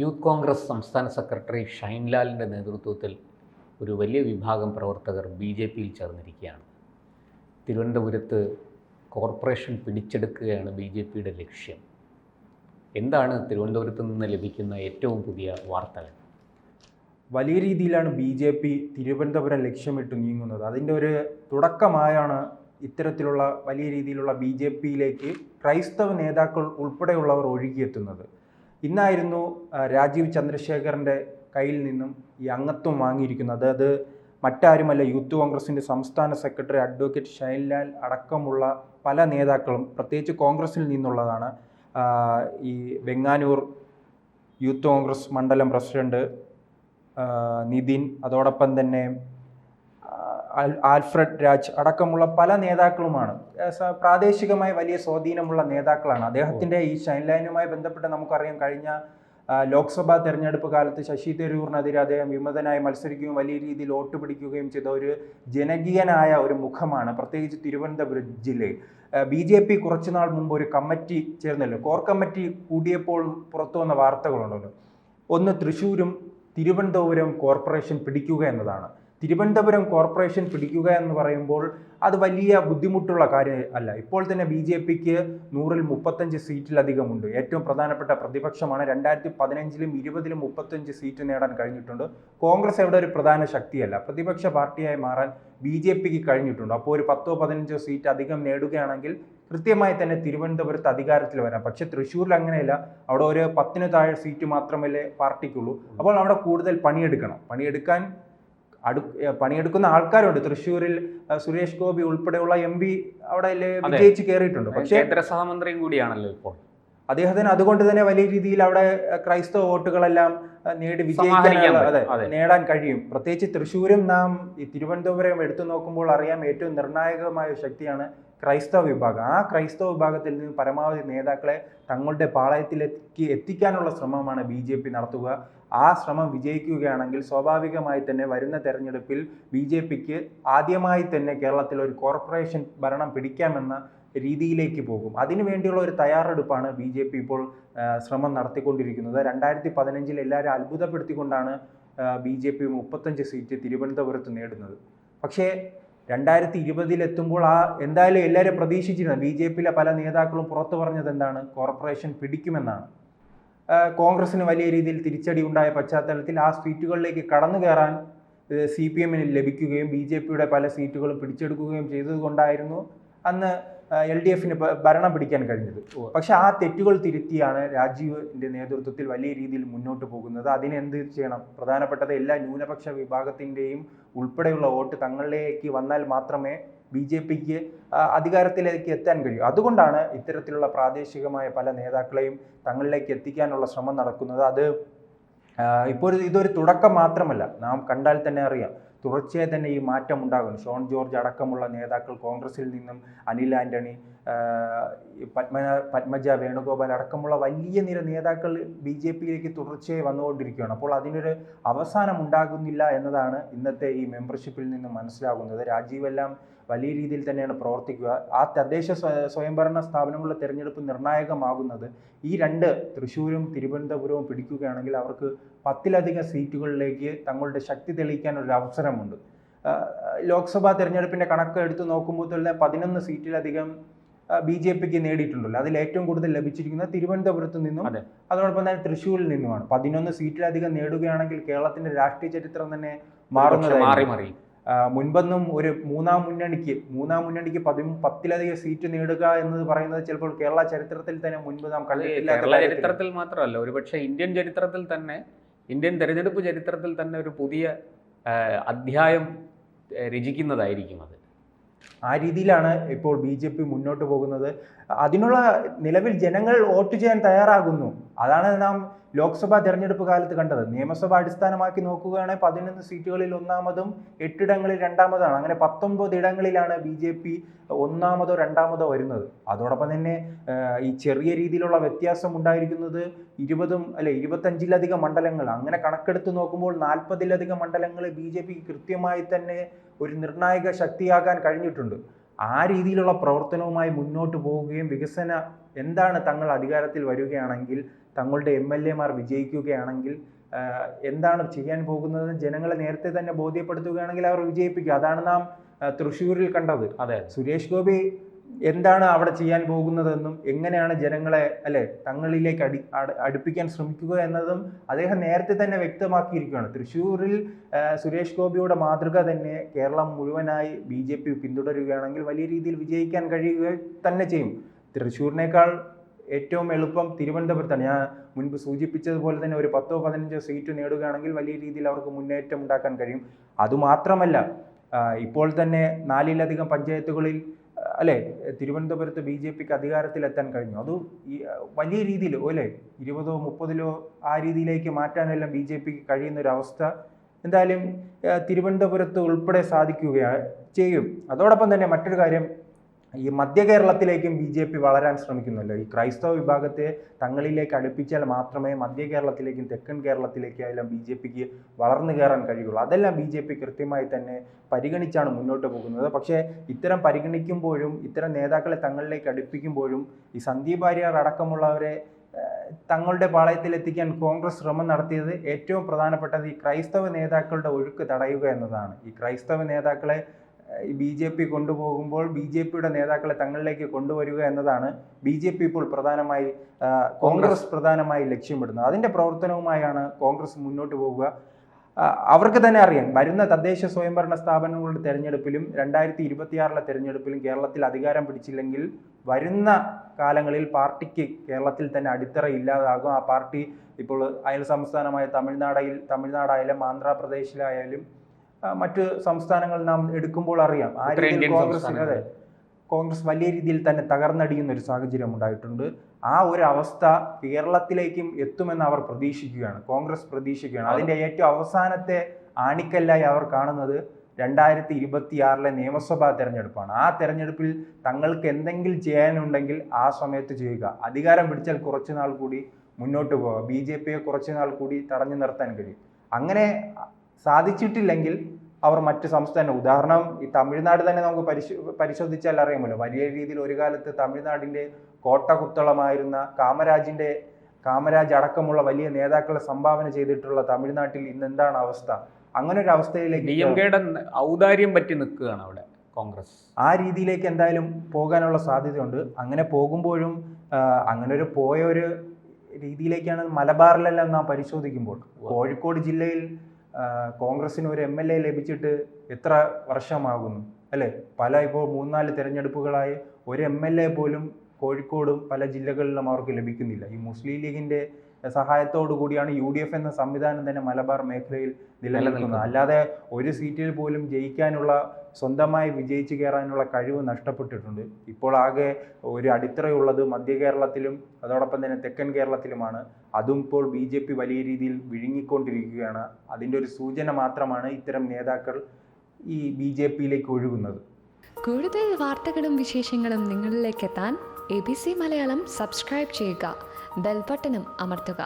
Youth Congress സംസ്ഥാന secretary ഷൈൻലാലിന്റെ നേതൃത്വത്തിൽ ഒരു വലിയ വിഭാഗം പ്രവർത്തകർ ബി ജെ പിയിൽ ചേർന്നിരിക്കുകയാണ്. തിരുവനന്തപുരത്ത് കോർപ്പറേഷൻ പിടിച്ചെടുക്കുകയാണ് ബി ജെ പിയുടെ ലക്ഷ്യം. എന്താണ് തിരുവനന്തപുരത്ത് നിന്ന് ലഭിക്കുന്ന ഏറ്റവും പുതിയ വാർത്തകൾ? വലിയ രീതിയിലാണ് ബി ജെ പി തിരുവനന്തപുരം ലക്ഷ്യമിട്ട് നീങ്ങുന്നത്. അതിന്റെ ഒരു തുടക്കമായാണ് ഇത്തരത്തിലുള്ള വലിയ രീതിയിലുള്ള ബി ജെ പിയിലേക്ക് ക്രൈസ്തവ നേതാക്കൾ ഉൾപ്പെടെയുള്ളവർ ഒഴുകിയെത്തുന്നത്. ഇന്നായിരുന്നു രാജീവ് ചന്ദ്രശേഖറിന്റെ കയ്യിൽ നിന്നും ഈ അംഗത്വം വാങ്ങിയിരിക്കുന്നത്. അത് മറ്റാരുമല്ല യൂത്ത് കോൺഗ്രസിന്റെ സംസ്ഥാന സെക്രട്ടറി അഡ്വക്കേറ്റ് ഷൈൻലാൽ അടക്കമുള്ള പല നേതാക്കളും പ്രത്യേകിച്ച് കോൺഗ്രസിൽ നിന്നുള്ളതാണ്. ഈ വെങ്ങാനൂർ യൂത്ത് കോൺഗ്രസ് മണ്ഡലം പ്രസിഡന്റ് നിതിൻ അതോടൊപ്പം തന്നെ ആൽഫ്രഡ് രാജ് അടക്കമുള്ള പല നേതാക്കളുമാണ്. പ്രാദേശികമായി വലിയ സ്വാധീനമുള്ള നേതാക്കളാണ്. അദ്ദേഹത്തിന്റെ ഈ ഷൈൻ ലൈനുമായി ബന്ധപ്പെട്ട് നമുക്കറിയാം കഴിഞ്ഞ ലോക്സഭാ തെരഞ്ഞെടുപ്പ് കാലത്ത് ശശി തരൂറിനെതിരെ അദ്ദേഹം വിമതനായി മത്സരിക്കുകയും വലിയ രീതിയിൽ വോട്ട് പിടിക്കുകയും ചെയ്ത ഒരു ജനകീയനായ ഒരു മുഖമാണ് പ്രത്യേകിച്ച് തിരുവനന്തപുരം ജില്ലയിൽ. ബി ജെ പി കുറച്ചുനാൾ മുമ്പ് ഒരു കമ്മിറ്റി ചേർന്നല്ലോ. കോർ കമ്മിറ്റി കൂടിയപ്പോൾ പുറത്തു വന്ന വാർത്തകളുണ്ടല്ലോ. ഒന്ന് തൃശ്ശൂരും തിരുവനന്തപുരം കോർപ്പറേഷൻ പിടിക്കുക എന്നതാണ്. തിരുവനന്തപുരം കോർപ്പറേഷൻ പിടിക്കുക എന്ന് പറയുമ്പോൾ അത് വലിയ ബുദ്ധിമുട്ടുള്ള കാര്യം അല്ല. ഇപ്പോൾ തന്നെ ബി ജെ പിക്ക് നൂറിൽ മുപ്പത്തഞ്ച് സീറ്റിലധികമുണ്ട്. ഏറ്റവും പ്രധാനപ്പെട്ട പ്രതിപക്ഷമാണ് രണ്ടായിരത്തി പതിനഞ്ചിലും ഇരുപതിലും മുപ്പത്തഞ്ച് സീറ്റ് നേടാൻ കഴിഞ്ഞിട്ടുണ്ട്. കോൺഗ്രസ് എവിടെ ഒരു പ്രധാന ശക്തിയല്ല. പ്രതിപക്ഷ പാർട്ടിയായി മാറാൻ ബി ജെ പിക്ക് കഴിഞ്ഞിട്ടുണ്ട്. അപ്പോൾ ഒരു പത്തോ പതിനഞ്ചോ സീറ്റ് അധികം നേടുകയാണെങ്കിൽ കൃത്യമായി തന്നെ തിരുവനന്തപുരത്ത് അധികാരത്തിൽ വരാം. പക്ഷെ തൃശ്ശൂരിൽ അങ്ങനെയല്ല. അവിടെ ഒരു പത്തിന് താഴെ സീറ്റ് മാത്രമല്ലേ പാർട്ടിക്കുള്ളൂ. അപ്പോൾ അവിടെ കൂടുതൽ പണിയെടുക്കണം. പണിയെടുക്കാൻ അടു പണിയെടുക്കുന്ന ആൾക്കാരുണ്ട്. തൃശ്ശൂരിൽ സുരേഷ് ഗോപി ഉൾപ്പെടെയുള്ള എം പി അവിടെ. വിജയിച്ച് കയറിയിട്ടുണ്ട് പക്ഷേ കേന്ദ്ര സഹമന്ത്രിയും കൂടിയാണല്ലോ ഇപ്പോൾ. അദ്ദേഹത്തിന് അതുകൊണ്ട് തന്നെ വലിയ രീതിയിൽ അവിടെ ക്രൈസ്തവ വോട്ടുകളെല്ലാം നേടി വിജയിക്കാനുള്ള അതെ. നേടാൻ കഴിയും. പ്രത്യേകിച്ച് തൃശ്ശൂരും നാം ഈ തിരുവനന്തപുരം എടുത്തു നോക്കുമ്പോൾ അറിയാം ഏറ്റവും നിർണായകമായ ശക്തിയാണ് ക്രൈസ്തവ വിഭാഗം. ആ ക്രൈസ്തവ വിഭാഗത്തിൽ നിന്ന് പരമാവധി നേതാക്കളെ തങ്ങളുടെ പാളയത്തിലേക്ക് എത്തിക്കാനുള്ള ശ്രമമാണ് ബി ജെ പി നടത്തുക. ആ ശ്രമം വിജയിക്കുകയാണെങ്കിൽ സ്വാഭാവികമായി തന്നെ വരുന്ന തെരഞ്ഞെടുപ്പിൽ ബി ജെ പിക്ക് ആദ്യമായി തന്നെ കേരളത്തിൽ ഒരു കോർപ്പറേഷൻ ഭരണം പിടിക്കാമെന്ന രീതിയിലേക്ക് പോകും. അതിനുവേണ്ടിയുള്ള ഒരു തയ്യാറെടുപ്പാണ് ബി ജെ പി ഇപ്പോൾ ശ്രമം നടത്തിക്കൊണ്ടിരിക്കുന്നത്. രണ്ടായിരത്തി പതിനഞ്ചിൽ എല്ലാവരും അത്ഭുതപ്പെടുത്തിക്കൊണ്ടാണ് ബി ജെ പി മുപ്പത്തഞ്ച് സീറ്റ് തിരുവനന്തപുരത്ത് നേടുന്നത്. പക്ഷേ രണ്ടായിരത്തി ഇരുപതിലെത്തുമ്പോൾ ആ എന്തായാലും എല്ലാവരും പ്രതീക്ഷിച്ചിരുന്നത് ബി ജെ പിയിലെ പല നേതാക്കളും പുറത്തു പറഞ്ഞത് എന്താണ്? കോർപ്പറേഷൻ പിടിക്കുമെന്നാണ്. കോൺഗ്രസിന് വലിയ രീതിയിൽ തിരിച്ചടി ഉണ്ടായ പശ്ചാത്തലത്തിൽ ആ സീറ്റുകളിലേക്ക് കടന്നു കയറാൻ സി പി എമ്മിന് ലഭിക്കുകയും ബി ജെ പിയുടെ പല സീറ്റുകളും പിടിച്ചെടുക്കുകയും ചെയ്തതുകൊണ്ടായിരുന്നു. അന്ന് എൽ ഡി എഫിന് ഭരണം പിടിക്കാൻ കഴിഞ്ഞത്. പക്ഷെ ആ തെറ്റുകൾ തിരുത്തിയാണ് രാജീവിന്റെ നേതൃത്വത്തിൽ വലിയ രീതിയിൽ മുന്നോട്ട് പോകുന്നത്. അതിനെന്ത് ചെയ്യണം? പ്രധാനപ്പെട്ടത് എല്ലാ ന്യൂനപക്ഷ വിഭാഗത്തിന്റെയും ഉൾപ്പെടെയുള്ള വോട്ട് തങ്ങളിലേക്ക് വന്നാൽ മാത്രമേ ബി ജെ പിക്ക് അധികാരത്തിലേക്ക് എത്താൻ കഴിയൂ. അതുകൊണ്ടാണ് ഇത്തരത്തിലുള്ള പ്രാദേശികമായ പല നേതാക്കളെയും തങ്ങളിലേക്ക് എത്തിക്കാനുള്ള ശ്രമം നടക്കുന്നത്. അത് ഇപ്പോൾ ഒരു- ഇതൊരു തുടക്കം മാത്രമല്ല. നാം കണ്ടാൽ തന്നെ അറിയാം. തുടർച്ചയായി തന്നെ ഈ മാറ്റം ഉണ്ടാകുന്നു. ഷോൺ ജോർജ് അടക്കമുള്ള നേതാക്കൾ കോൺഗ്രസിൽ നിന്നും അനിൽ ആന്റണി പത്മ പത്മജ വേണുഗോപാൽ അടക്കമുള്ള വലിയ നിര നേതാക്കൾ ബി ജെ പിയിലേക്ക് തുടർച്ചയായി വന്നുകൊണ്ടിരിക്കുകയാണ്. അപ്പോൾ അതിനൊരു അവസാനം ഉണ്ടാകുന്നില്ല എന്നതാണ് ഇന്നത്തെ ഈ മെമ്പർഷിപ്പിൽ നിന്ന് മനസ്സിലാകുന്നത്. രാജീവ് എല്ലാം വലിയ രീതിയിൽ തന്നെയാണ് പ്രവർത്തിക്കുക. ആ തദ്ദേശ സ്വ- സ്വയംഭരണ സ്ഥാപനങ്ങളുടെ തിരഞ്ഞെടുപ്പ് നിർണായകമാകുന്നത് ഈ രണ്ട് തൃശ്ശൂരും തിരുവനന്തപുരവും പിടിക്കുകയാണെങ്കിൽ അവർക്ക് പത്തിലധികം സീറ്റുകളിലേക്ക് തങ്ങളുടെ ശക്തി തെളിയിക്കാൻ ഒരു അവസരമുണ്ട്. ലോക്സഭാ തിരഞ്ഞെടുപ്പിന്റെ കണക്ക് എടുത്തു നോക്കുമ്പോൾ തന്നെ പതിനൊന്ന് സീറ്റിലധികം ബി ജെ പിക്ക് നേടിയിട്ടുണ്ടല്ലോ. അതിൽ ഏറ്റവും കൂടുതൽ ലഭിച്ചിരിക്കുന്നത് തിരുവനന്തപുരത്ത് നിന്നും അതെ. അതോടൊപ്പം തന്നെ തൃശ്ശൂരിൽ നിന്നുമാണ്. പതിനൊന്ന് സീറ്റിലധികം നേടുകയാണെങ്കിൽ കേരളത്തിന്റെ രാഷ്ട്രീയ ചരിത്രം തന്നെ മാറുന്നത് മാറി മറിയും ആ, മുൻപൊന്നും ഒരു മൂന്നാം മുന്നണിക്ക് മൂന്നാം മുന്നണിക്ക് പതി പത്തിലധികം സീറ്റ് നേടുക എന്ന് പറയുന്നത് ചിലപ്പോൾ കേരള ചരിത്രത്തിൽ തന്നെ മുൻപ് നാം കണ്ടിട്ടില്ല കേരള ചരിത്രത്തിൽ മാത്രമല്ല ഒരുപക്ഷെ ഇന്ത്യൻ ചരിത്രത്തിൽ തന്നെ ഇന്ത്യൻ തെരഞ്ഞെടുപ്പ് ചരിത്രത്തിൽ തന്നെ ഒരു പുതിയ അധ്യായം രചിക്കുന്നതായിരിക്കും അത്. ആ രീതിയിലാണ് ഇപ്പോൾ ബി ജെ പി മുന്നോട്ട് പോകുന്നത്. അതിനുള്ള നിലവിൽ ജനങ്ങൾ വോട്ട് ചെയ്യാൻ തയ്യാറാകുന്നു. അതാണ് നാം ലോക്സഭാ തെരഞ്ഞെടുപ്പ് കാലത്ത് കണ്ടത്. നിയമസഭ അടിസ്ഥാനമാക്കി നോക്കുകയാണെങ്കിൽ പതിനൊന്ന് സീറ്റുകളിൽ ഒന്നാമതും എട്ടിടങ്ങളിൽ രണ്ടാമതാണ് അങ്ങനെ പത്തൊമ്പത് ഇടങ്ങളിലാണ് ബി ജെ പി ഒന്നാമതോ രണ്ടാമതോ വരുന്നത്. അതോടൊപ്പം തന്നെ ഈ ചെറിയ രീതിയിലുള്ള വ്യത്യാസം ഉണ്ടായിരിക്കുന്നത് ഇരുപതും അല്ലെ ഇരുപത്തഞ്ചിലധികം മണ്ഡലങ്ങൾ. അങ്ങനെ കണക്കെടുത്ത് നോക്കുമ്പോൾ നാൽപ്പതിലധികം മണ്ഡലങ്ങൾ ബി ജെ പി കൃത്യമായി തന്നെ ഒരു നിർണായക ശക്തിയാകാൻ കഴിഞ്ഞിട്ടുണ്ട്. ആ രീതിയിലുള്ള പ്രവർത്തനവുമായി മുന്നോട്ട് പോവുകയും വികസന എന്താണ് തങ്ങൾ അധികാരത്തിൽ വരികയാണെങ്കിൽ തങ്ങളുടെ എം എൽ എമാർ വിജയിക്കുകയാണെങ്കിൽ എന്താണ് ചെയ്യാൻ പോകുന്നത്? ജനങ്ങളെ നേരത്തെ തന്നെ ബോധ്യപ്പെടുത്തുകയാണെങ്കിൽ അവർ വിജയിപ്പിക്കുക അതാണ് നാം തൃശ്ശൂരിൽ കണ്ടത്. അതെ സുരേഷ് ഗോപി എന്താണ് അവിടെ ചെയ്യാൻ പോകുന്നതെന്നും എങ്ങനെയാണ് ജനങ്ങളെ അല്ലെ തങ്ങളിലേക്ക് അടി അടുപ്പിക്കാൻ ശ്രമിക്കുക എന്നതും അദ്ദേഹം നേരത്തെ തന്നെ വ്യക്തമാക്കിയിരിക്കുകയാണ്. തൃശ്ശൂരിൽ സുരേഷ് ഗോപിയുടെ മാതൃക തന്നെ കേരളം മുഴുവനായി ബി ജെ പി പിന്തുടരുകയാണെങ്കിൽ വലിയ രീതിയിൽ വിജയിക്കാൻ കഴിയുക തന്നെ ചെയ്യും. തൃശ്ശൂരിനേക്കാൾ ഏറ്റവും എളുപ്പം തിരുവനന്തപുരത്താണ്. ഞാൻ മുൻപ് സൂചിപ്പിച്ചതുപോലെ തന്നെ ഒരു പത്തോ പതിനഞ്ചോ സീറ്റ് നേടുകയാണെങ്കിൽ വലിയ രീതിയിൽ അവർക്ക് മുന്നേറ്റം ഉണ്ടാക്കാൻ കഴിയും. അതുമാത്രമല്ല ഇപ്പോൾ തന്നെ നാലിലധികം പഞ്ചായത്തുകളിൽ അല്ലെ തിരുവനന്തപുരത്ത് ബി ജെ പിക്ക് അധികാരത്തിലെത്താൻ കഴിഞ്ഞു. അത് വലിയ രീതിയിൽ അല്ലെ ഇരുപതോ മുപ്പതിലോ ആ രീതിയിലേക്ക് മാറ്റാനെല്ലാം ബി ജെ പിക്ക് കഴിയുന്ന ഒരു അവസ്ഥ എന്തായാലും തിരുവനന്തപുരത്ത് ഉൾപ്പെടെ സാധിക്കുകയാണ് ചെയ്യും. അതോടൊപ്പം തന്നെ മറ്റൊരു കാര്യം ഈ മധ്യ കേരളത്തിലേക്കും ബി ജെ പി വളരാൻ ശ്രമിക്കുന്നല്ലോ ഈ ക്രൈസ്തവ വിഭാഗത്തെ തങ്ങളിലേക്ക് അടുപ്പിച്ചാൽ മാത്രമേ മധ്യ കേരളത്തിലേക്കും തെക്കൻ കേരളത്തിലേക്കായാലും ബി ജെ പിക്ക് വളർന്നു കയറാൻ കഴിയുള്ളൂ. അതെല്ലാം ബി ജെ പി കൃത്യമായി തന്നെ പരിഗണിച്ചാണ് മുന്നോട്ട് പോകുന്നത്. പക്ഷേ ഇത്തരം പരിഗണിക്കുമ്പോഴും ഇത്തരം നേതാക്കളെ തങ്ങളിലേക്ക് അടുപ്പിക്കുമ്പോഴും ഈ സന്ദീപ് വാര്യർ അടക്കമുള്ളവരെ തങ്ങളുടെ പാളയത്തിലെത്തിക്കാൻ കോൺഗ്രസ് ശ്രമം നടത്തിയത് ഏറ്റവും പ്രധാനപ്പെട്ടത് ഈ ക്രൈസ്തവ നേതാക്കളുടെ ഒഴുക്ക് തടയുക എന്നതാണ്. ഈ ക്രൈസ്തവ നേതാക്കളെ ബി ജെ പി കൊണ്ടുപോകുമ്പോൾ ബി ജെ പിയുടെ നേതാക്കളെ തങ്ങളിലേക്ക് കൊണ്ടുവരിക എന്നതാണ് ബി ജെ പി ഇപ്പോൾ പ്രധാനമായി കോൺഗ്രസ് പ്രധാനമായി ലക്ഷ്യമിടുന്നത്. അതിന്റെ പ്രവർത്തനവുമായാണ് കോൺഗ്രസ് മുന്നോട്ട് പോവുക അവർക്ക് തന്നെ അറിയാം വരുന്ന തദ്ദേശ സ്വയംഭരണ സ്ഥാപനങ്ങളുടെ തെരഞ്ഞെടുപ്പിലും രണ്ടായിരത്തി ഇരുപത്തിയാറിലെ തെരഞ്ഞെടുപ്പിലും കേരളത്തിൽ അധികാരം പിടിച്ചില്ലെങ്കിൽ വരുന്ന കാലങ്ങളിൽ പാർട്ടിക്ക് കേരളത്തിൽ തന്നെ അടിത്തറ ഇല്ലാതാകും. ആ പാർട്ടി ഇപ്പോൾ അയൽ സംസ്ഥാനമായ തമിഴ്നാടയിൽ തമിഴ്നാടായാലും ആന്ധ്രാപ്രദേശിലായാലും മറ്റ് സംസ്ഥാനങ്ങൾ നാം എടുക്കുമ്പോൾ അറിയാം. ആ രീതിയിൽ കോൺഗ്രസ് അതെ. കോൺഗ്രസ് വലിയ രീതിയിൽ തന്നെ തകർന്നടിയുന്ന ഒരു സാഹചര്യം ഉണ്ടായിട്ടുണ്ട്. ആ ഒരു അവസ്ഥ കേരളത്തിലേക്കും എത്തുമെന്ന് അവർ പ്രതീക്ഷിക്കുകയാണ്. കോൺഗ്രസ് പ്രതീക്ഷിക്കുകയാണ്. അതിന്റെ ഏറ്റവും അവസാനത്തെ ആണിക്കല്ലായി അവർ കാണുന്നത് രണ്ടായിരത്തി ഇരുപത്തിയാറിലെ നിയമസഭാ തെരഞ്ഞെടുപ്പാണ്. ആ തെരഞ്ഞെടുപ്പിൽ തങ്ങൾക്ക് എന്തെങ്കിലും ചെയ്യാനുണ്ടെങ്കിൽ ആ സമയത്ത് ചെയ്യുക. അധികാരം പിടിച്ചാൽ കുറച്ചുനാൾ കൂടി മുന്നോട്ട് പോവുക. ബി ജെ പിയെ കുറച്ചു നാൾ കൂടി തടഞ്ഞു നിർത്താൻ കഴിയും. അങ്ങനെ സാധിച്ചിട്ടില്ലെങ്കിൽ അവർ മറ്റു സംസ്ഥാനം ഉദാഹരണം ഈ തമിഴ്നാട് തന്നെ നമുക്ക് പരിശോ പരിശോധിച്ചാൽ അറിയാമല്ലോ. വലിയ രീതിയിൽ ഒരു കാലത്ത് തമിഴ്നാടിന്റെ കോട്ടകുത്തളമായിരുന്ന കാമരാജിന്റെ കാമരാജ് അടക്കമുള്ള വലിയ നേതാക്കളെ സംഭാവന ചെയ്തിട്ടുള്ള തമിഴ്നാട്ടിൽ ഇന്ന് എന്താണ് അവസ്ഥ? അങ്ങനെ ഒരു ഡി എം അവസ്ഥയിലേക്ക് കെയുടെ ഔദാര്യം പറ്റി നിൽക്കുകയാണ് അവിടെ കോൺഗ്രസ്. ആ രീതിയിലേക്ക് എന്തായാലും പോകാനുള്ള സാധ്യതയുണ്ട്. അങ്ങനെ പോകുമ്പോഴും അങ്ങനെ ഒരു പോയ ഒരു രീതിയിലേക്കാണ് മലബാറിലെല്ലാം നാം പരിശോധിക്കുമ്പോൾ. കോഴിക്കോട് ജില്ലയിൽ കോൺഗ്രസിന് ഒരു എം എൽ എ ലഭിച്ചിട്ട് എത്ര വർഷമാകുന്നു അല്ലേ? പല ഇപ്പോൾ മൂന്നാൽ തിരഞ്ഞെടുപ്പുകളായി ഒരു എം എൽ എ പോലും കോഴിക്കോടും പല ജില്ലകളിലും അവർക്ക് ലഭിക്കുന്നില്ല. ഈ മുസ്ലിം ലീഗിന്റെ സഹായത്തോടു കൂടിയാണ് യു ഡി എഫ് എന്ന സംവിധാനം തന്നെ മലബാർ മേഖലയിൽ നിലനിൽക്കുന്നത്. അല്ലാതെ ഒരു സീറ്റിൽ പോലും ജയിക്കാനുള്ള സ്വന്തമായി വിജയിച്ചു കയറാനുള്ള കഴിവ് നഷ്ടപ്പെട്ടിട്ടുണ്ട്. ഇപ്പോൾ ആകെ ഒരു അടിത്തറയുള്ളത് മധ്യ കേരളത്തിലും അതോടൊപ്പം തന്നെ തെക്കൻ കേരളത്തിലുമാണ്. അതും ഇപ്പോൾ ബി ജെ പി വലിയ രീതിയിൽ വിഴുങ്ങിക്കൊണ്ടിരിക്കുകയാണ്. അതിന്റെ ഒരു സൂചന മാത്രമാണ് ഇത്തരം നേതാക്കൾ ഈ ബി ജെ പിയിലേക്ക് ഒഴുകുന്നത്. കൂടുതൽ വാർത്തകളും വിശേഷങ്ങളും നിങ്ങളിലേക്ക് എത്താൻ A B C Malayalam subscribe ചെയ്യുക. ബെൽബട്ടനും അമർത്തുക